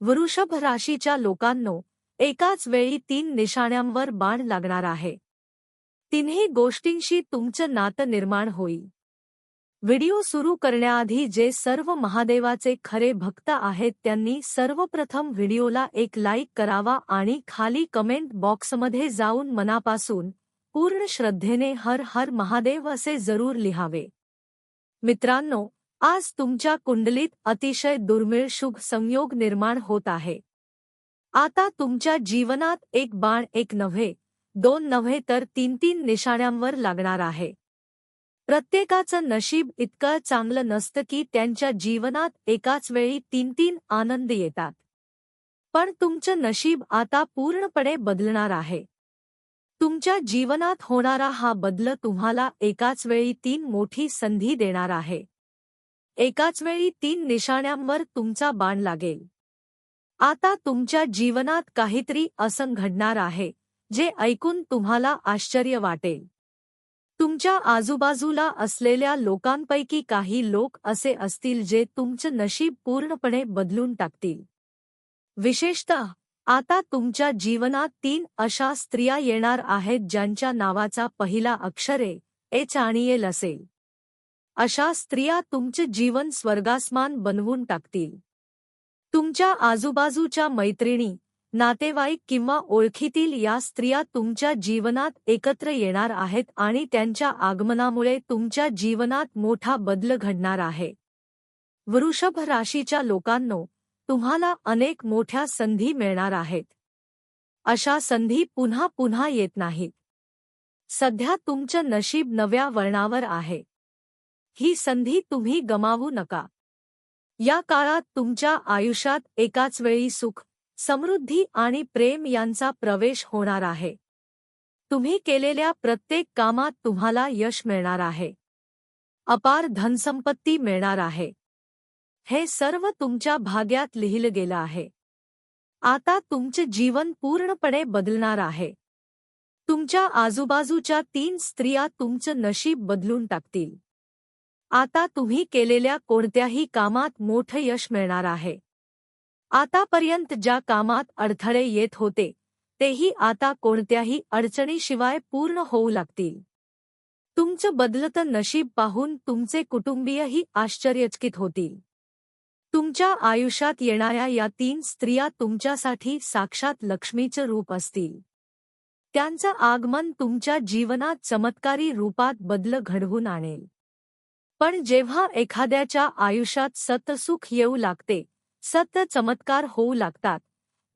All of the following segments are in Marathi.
वृषभ राशीच्या लोकांनो एकाच वेळी तीन निशाण्यांवर बाण लागणार आहे. तिन्ही गोष्टींशी तुमचं नातं निर्माण होईल. व्हिडिओ सुरू करण्याआधी जे सर्व महादेवाचे खरे भक्त आहेत त्यांनी सर्वप्रथम व्हिडिओला एक लाईक करावा आणि खाली कमेंट बॉक्समध्ये जाऊन मनापासून पूर्ण श्रद्धेने हर हर महादेव असे जरूर लिहावे. मित्रांनो आज तुमच्या कुंडलीत अतिशय दुर्मिळ शुभ संयोग निर्माण होत आहे. आता तुमच्या जीवनात एक बाण एक नव्हे दोन नव्हे तर तीन तीन निशाण्यांवर लागणार आहे. प्रत्येकाचं नशीब इतकं चांगलं नसतं की त्यांच्या जीवनात एकाच वेळी तीन तीन आनंद येतात. पण तुमचं नशीब आता पूर्णपणे बदलणार आहे. तुमच्या जीवनात होणारा हा बदल तुम्हाला एकाच वेळी तीन मोठी संधी देणार आहे. एकाच वेळी तीन निशाण्यांवर तुमचा बाण लागेल. आता तुमच्या जीवनात काहीतरी असं घडणार आहे जे ऐकून तुम्हाला आश्चर्य वाटेल. तुमच्या आजूबाजूला असलेल्या लोकांपैकी काही लोक असे असतील जे तुमचं नशीब पूर्णपणे बदलून टाकतील. विशेषतः आता तुमच्या जीवनात तीन अशा स्त्रिया येणार आहेत ज्यांच्या नावाचा पहिला अक्षरे एच आणि एल असेल. अशा स्त्रिया तुमचे जीवन स्वर्गासमान बनवून टाकतील. तुमच्या आजूबाजूच्या मैत्रिणी नातेवाईक किंवा ओळखीतील या स्त्रिया तुमच्या जीवनात एकत्र येणार आहेत आणि त्यांच्या आगमनामुळे तुमच्या जीवनात मोठा बदल घडणार आहे. वृषभ राशीच्या लोकांनो तुम्हाला अनेक मोठ्या संधी मिळणार आहेत. अशा संधी पुन्हा पुन्हा येत नाहीत. सध्या तुमचं नशीब नव्या वळणावर आहे. ही संधी तुम्ही गमावू नका. या काळात तुमच्या आयुष्यात एकाच वेळी सुख समृद्धी आणि प्रेम यांचा प्रवेश होणार आहे. तुम्ही केलेल्या प्रत्येक कामात तुम्हाला यश मिळणार आहे. अपार धनसंपत्ती मिळणार आहे. हे सर्व तुमच्या भाग्यात लिहिलं गेलं आहे. आता तुमचे जीवन पूर्णपणे बदलणार आहे. तुमच्या आजूबाजूच्या तीन स्त्रिया तुमचं नशीब बदलून टाकतील. आता तुम्ही केलेल्या कोणत्याही कामात मोठं यश मिळणार आहे. आतापर्यंत ज्या कामात अडथळे येत होते तेही आता कोणत्याही अडचणीशिवाय पूर्ण होऊ लागतील. तुमचं बदलतं नशीब पाहून तुमचे कुटुंबीयही आश्चर्यचकित होतील. तुमच्या आयुष्यात येणाऱ्या या तीन स्त्रिया तुमच्यासाठी साक्षात लक्ष्मीचं रूप असतील. त्यांचं आगमन तुमच्या जीवनात चमत्कारी रूपात बदल घडवून आणेल. पण जेव्हा एखाद्याच्या आयुष्यात सतसुख येऊ लागते सत्य चमत्कार होऊ लागतात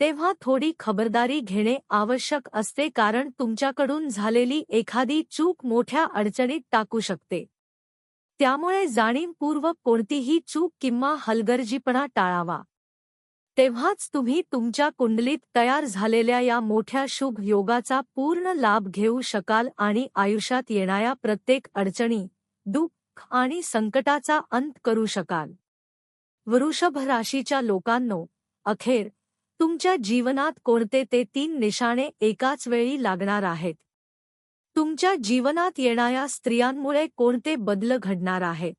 तेव्हा थोडी खबरदारी घेणे आवश्यक असते कारण तुमच्याकडून झालेली एखादी चूक मोठ्या अडचणीत टाकू शकते. त्यामुळे जाणीवपूर्वक कोणतीही चूक किंवा हलगर्जीपणा टाळावा. तेव्हाच तुम्ही तुमच्या कुंडलीत तयार झालेल्या या मोठ्या शुभ योगाचा पूर्ण लाभ घेऊ शकाल आणि आयुष्यात येणाऱ्या प्रत्येक अडचणी दुःख आणि संकटाचा अंत करू शकाल. वृषभ राशीच्या लोकांनो अखेर तुमच्या जीवनात कोणते ते तीन निशाणे एकाच वेळी लागणार आहेत? तुमच्या जीवनात येणाऱ्या स्त्रियांमुळे कोणते बदल घडणार आहेत?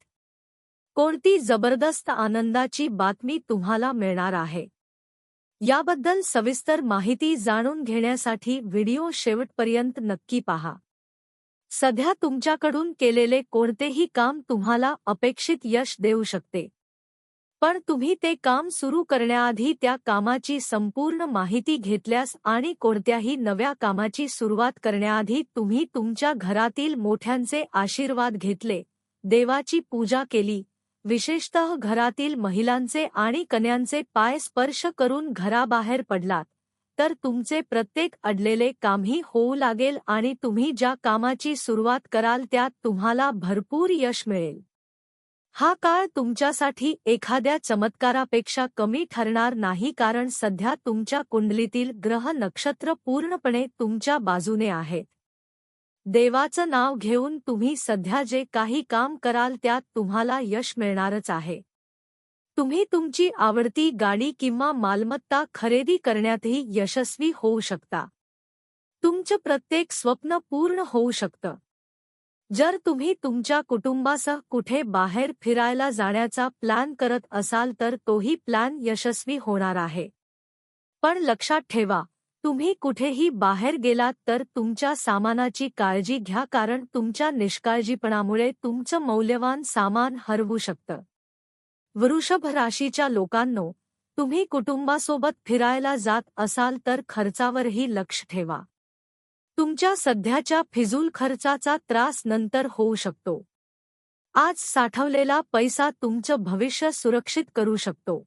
कोणती जबरदस्त आनंदाची बातमी तुम्हाला मिळणार आहे? याबद्दल सविस्तर माहिती जाणून घेण्यासाठी व्हिडिओ शेवटपर्यंत नक्की पहा. सध्या तुमच्याकडून केलेले कोणतेही काम तुम्हाला अपेक्षित यश देऊ शकते. पण तुम्ही ते काम सुरू करण्याआधी त्या कामाची संपूर्ण माहिती घेतल्यास आणि कोणत्याही नव्या कामाची सुरुवात करण्याआधी तुम्ही तुमच्या घरातील मोठ्यांचे आशीर्वाद घेतले देवाची पूजा केली विशेषतः घरातील महिलांचे आणि कन्यांचे पाय स्पर्श करून घराबाहेर पडलात. तर तुमचे प्रत्येक अडलेले कामही होऊ लागेल आणि तुम्ही ज्या कामाची सुरुवात कराल त्यात तुम्हाला भरपूर यश मिळेल. हा काळ तुमच्यासाठी एखाद्या चमत्कारापेक्षा कमी ठरणार नाही कारण सध्या तुमच्या कुंडलीतील ग्रह नक्षत्र पूर्णपणे तुमच्या बाजूने आहेत. देवाचं नाव घेऊन तुम्ही सध्या जे काही काम कराल त्यात तुम्हाला यश मिळणारच आहे. तुम्ही तुमची आवडती गाडी किंवा मालमत्ता खरेदी करण्यातही यशस्वी होऊ शकता. तुमचं प्रत्येक स्वप्न पूर्ण होऊ शकतं. जर तुम्ही तुमच्या कुटुंबासह कुठे बाहेर फिरायला जाण्याचा प्लॅन करत असाल तर तोही प्लॅन यशस्वी होणार आहे. पण लक्षात ठेवा तुम्ही कुठेही बाहेर गेलात तर तुमच्या सामानाची काळजी घ्या कारण तुमच्या निष्काळजीपणामुळे तुमचं मौल्यवान सामान हरवू शकतं. वृषभ राशीच्या लोकांनो तुम्ही कुटुंबासोबत फिरायला जात असाल तर खर्चावरही लक्ष ठेवा. तुमच्या सध्याच्या फिजूल खर्चाचा त्रास नंतर होऊ शकतो. आज साठवलेला पैसा तुमचं भविष्य सुरक्षित करू शकतो.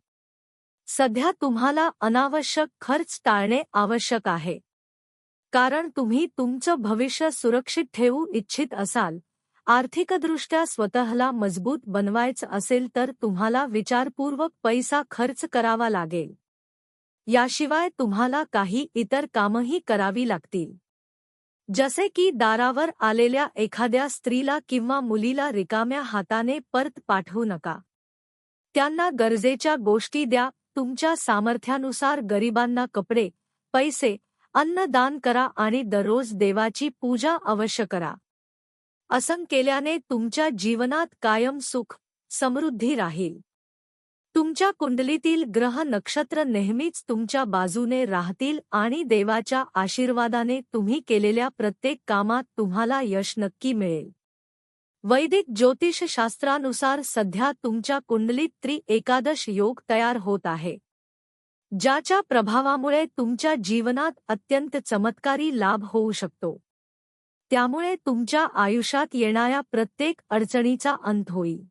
सध्या तुम्हाला अनावश्यक खर्च टाळणे आवश्यक आहे. कारण तुम्ही तुमचं भविष्य सुरक्षित ठेवू इच्छित असाल आर्थिकदृष्ट्या स्वतःला मजबूत बनवायचं असेल तर तुम्हाला विचारपूर्वक पैसा खर्च करावा लागेल. याशिवाय तुम्हाला काही इतर कामही करावी लागतील. जसे की दारावर आलेल्या एखाद्या स्त्रीला किंवा मुलीला रिकाम्या हाताने परत पाठवू नका. त्यांना गरजेच्या गोष्टी द्या तुमच्या सामर्थ्यानुसार गरिबांना कपडे पैसे अन्न दान करा आणि दररोज देवाची पूजा अवश्य करा. असं केल्याने तुमच्या जीवनात कायम सुख समृद्धी राहील. तुमच्या कुंडलीतील ग्रह नक्षत्र नेहमीच तुमच्या बाजूने राहतील आणि देवाच्या आशीर्वादाने तुम्ही केलेल्या प्रत्येक कामात तुम्हाला यश नक्की मिळेल. वैदिक ज्योतिषशास्त्रानुसार सध्या तुमच्या कुंडलीत त्रि एकादश योग तयार होत आहे. ज्याच्या प्रभावामुळे तुमच्या जीवनात अत्यंत चमत्कारी लाभ होऊ शकतो. त्यामुळे तुमच्या आयुष्यात येणाऱ्या प्रत्येक अडचणीचा अंत होईल.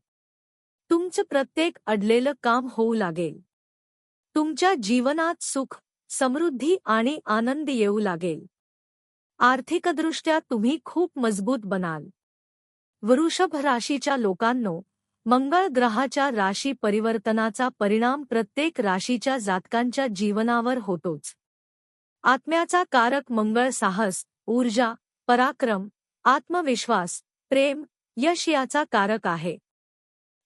तुमचं प्रत्येक अडलेलं काम होऊ लागेल. तुमच्या जीवनात सुख समृद्धी आणि आनंद येऊ लागेल. आर्थिकदृष्ट्या तुम्ही खूप मजबूत बनाल. वृषभ राशीच्या लोकांनो मंगळ ग्रहाच्या राशी परिवर्तनाचा परिणाम प्रत्येक राशीच्या जातकांच्या जीवनावर होतोच. आत्म्याचा कारक मंगळ साहस ऊर्जा पराक्रम आत्मविश्वास प्रेम यश याचा कारक आहे.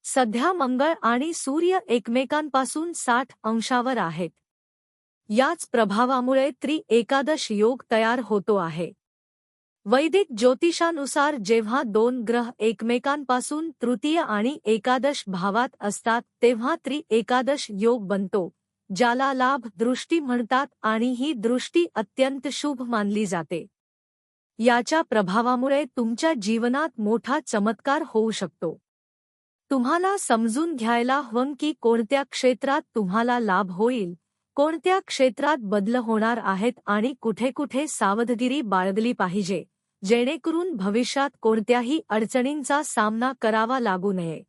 सध्या मंगळ आणि सूर्य एकमेकांपासून साठ अंशावर आहेत. याच प्रभावामुळे त्रि एकादश योग तयार होतो आहे. वैदिक ज्योतिषानुसार जेव्हा दोन ग्रह एकमेकांपासून तृतीय आणि एकादश भावात असतात तेव्हा त्रि एकादश योग बनतो ज्याला लाभ दृष्टी म्हणतात आणि ही दृष्टी अत्यंत शुभ मानली जाते. याच्या प्रभावामुळे तुमच्या जीवनात मोठा चमत्कार होऊ शकतो. तुम्हाला समजून घ्यायला हवं की कोणत्या क्षेत्रात तुम्हाला लाभ होईल कोणत्या क्षेत्रात बदल होणार आहेत आणि कुठे कुठे सावधगिरी बाळगली पाहिजे जेणेकरून भविष्यात कोणत्याही अडचणींचा सामना करावा लागू नये.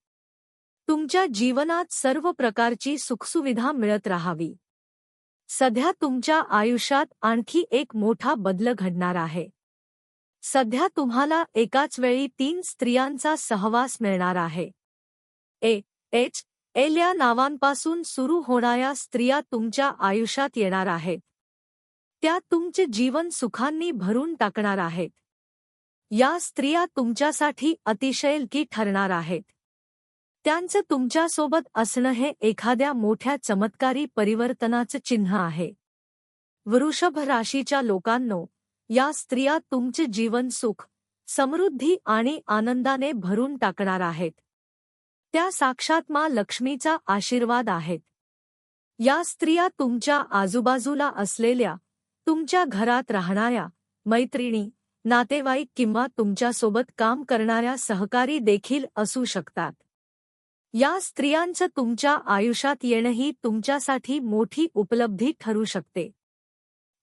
तुमच्या जीवनात सर्व प्रकारची सुखसुविधा मिळत राहावी. सध्या तुमच्या आयुष्यात आणखी एक मोठा बदल घडणार आहे. सध्या तुम्हाला एकाच वेळी तीन स्त्रियांचा सहवास मिळणार आहे. ए एच एल या नावांपासून सुरू होणाऱ्या स्त्रिया तुमच्या आयुष्यात येणार आहेत. त्या तुमचे जीवन सुखांनी भरून टाकणार आहेत. या स्त्रिया तुमच्यासाठी अतिशयलकी ठरणार आहेत. त्यांचं तुमच्यासोबत असणं हे एखाद्या मोठ्या चमत्कारी परिवर्तनाचं चिन्ह आहे. वृषभ राशीच्या लोकांनो या स्त्रिया तुमचे जीवन सुख समृद्धी आणि आनंदाने भरून टाकणार आहेत. त्या साक्षात मा लक्ष्मीचा आशीर्वाद आहेत. या स्त्रिया तुमच्या आजूबाजूला असलेल्या तुमच्या घरात राहणाऱ्या मैत्रिणी नातेवाईक किंवा तुमच्यासोबत काम करणाऱ्या सहकारी देखील असू शकतात. या स्त्रियांचं तुमच्या आयुष्यात येणंही तुमच्यासाठी मोठी उपलब्धी ठरू शकते.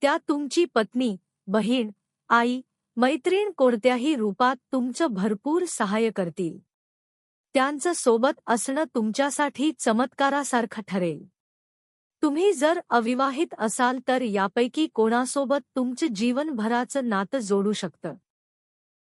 त्या तुमची पत्नी बहीण आई मैत्रीण कोणत्याही रूपात तुमचं भरपूर सहाय्य करतील. त्यांचं सोबत असणं तुमच्यासाठी चमत्कारासारखं ठरेल. तुम्ही जर अविवाहित असाल तर यापैकी कोणासोबत तुमचं जीवनभराचं नातं जोडू शकतं.